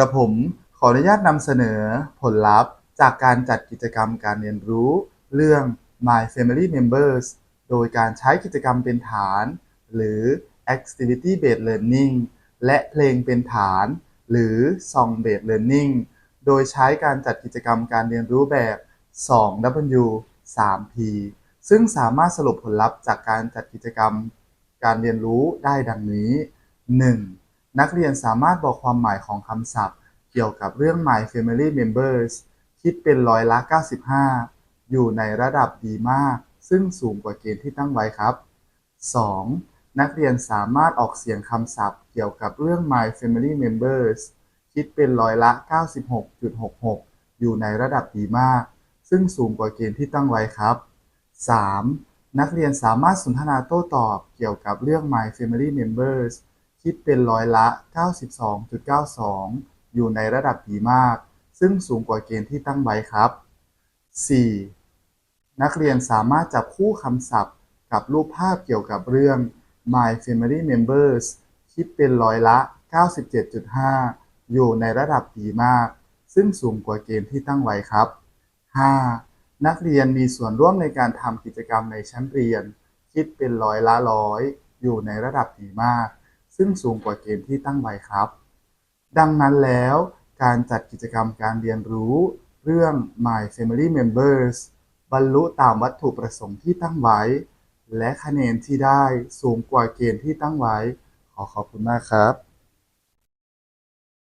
ระผมขออนุญาตนำเสนอผลลัพธ์จากการจัดกิจกรรมการเรียนรู้เรื่อง My Family Members โดยการใช้กิจกรรมเป็นฐาน หรือ Activity Based Learning และเพลงเป็นฐาน หรือ Song Based Learning โดยใช้การจัดกิจกรรมการเรียนรู้แบบ 2W 3P ซึ่งสามารถสรุปผลลัพธ์จากการจัดกิจกรรมการเรียนรู้ได้ดังนี้ 1. นักเรียนสามารถบอกความหมายของคำศัพท์ เกี่ยวกับเรื่อง My Family Members คิดเป็นร้อยละ 95 อยู่ในระดับดีมาก ซึ่งสูงกว่าเกณฑ์ที่ตั้งไว้ครับ 2. นักเรียนสามารถออกเสียงคำศัพท์ เกี่ยวกับเรื่อง My Family Members คิดเป็นร้อยละ 96.66 อยู่ในระดับดีมาก ซึ่งสูงกว่าเกณฑ์ที่ตั้งไว้ครับ 3. นักเรียนสามารถสนทนาโต้ตอบเกี่ยวกับเรื่อง My Family Members คิดเป็นร้อยละ 92.92 อยู่ในระดับดีมาก ซึ่งสูงกว่าเกณฑ์ที่ตั้งไว้ครับ 4. นักเรียนสามารถจับคู่คำศัพท์ กับรูปภาพเกี่ยวกับเรื่อง My Family Members คิดเป็นร้อยละ 97.5 อยู่ในระดับดีมาก ซึ่งสูงกว่าเกณฑ์ที่ตั้งไว้ครับ 5. นักเรียนมีส่วนร่วมในการทำกิจกรรมในชั้นเรียน คิดเป็นร้อยละร้อย อยู่ในระดับดีมาก ซึ่งสูงกว่าเกณฑ์ที่ตั้งไว้ครับ ดังนั้นแล้วการจัดกิจกรรมการเรียนรู้ เรื่อง My Family Members บรรลุตามวัตถุประสงค์ที่ตั้งไว้ และคะแนนที่ได้สูงกว่าเกณฑ์ที่ตั้งไว้ ขอขอบคุณมากครับ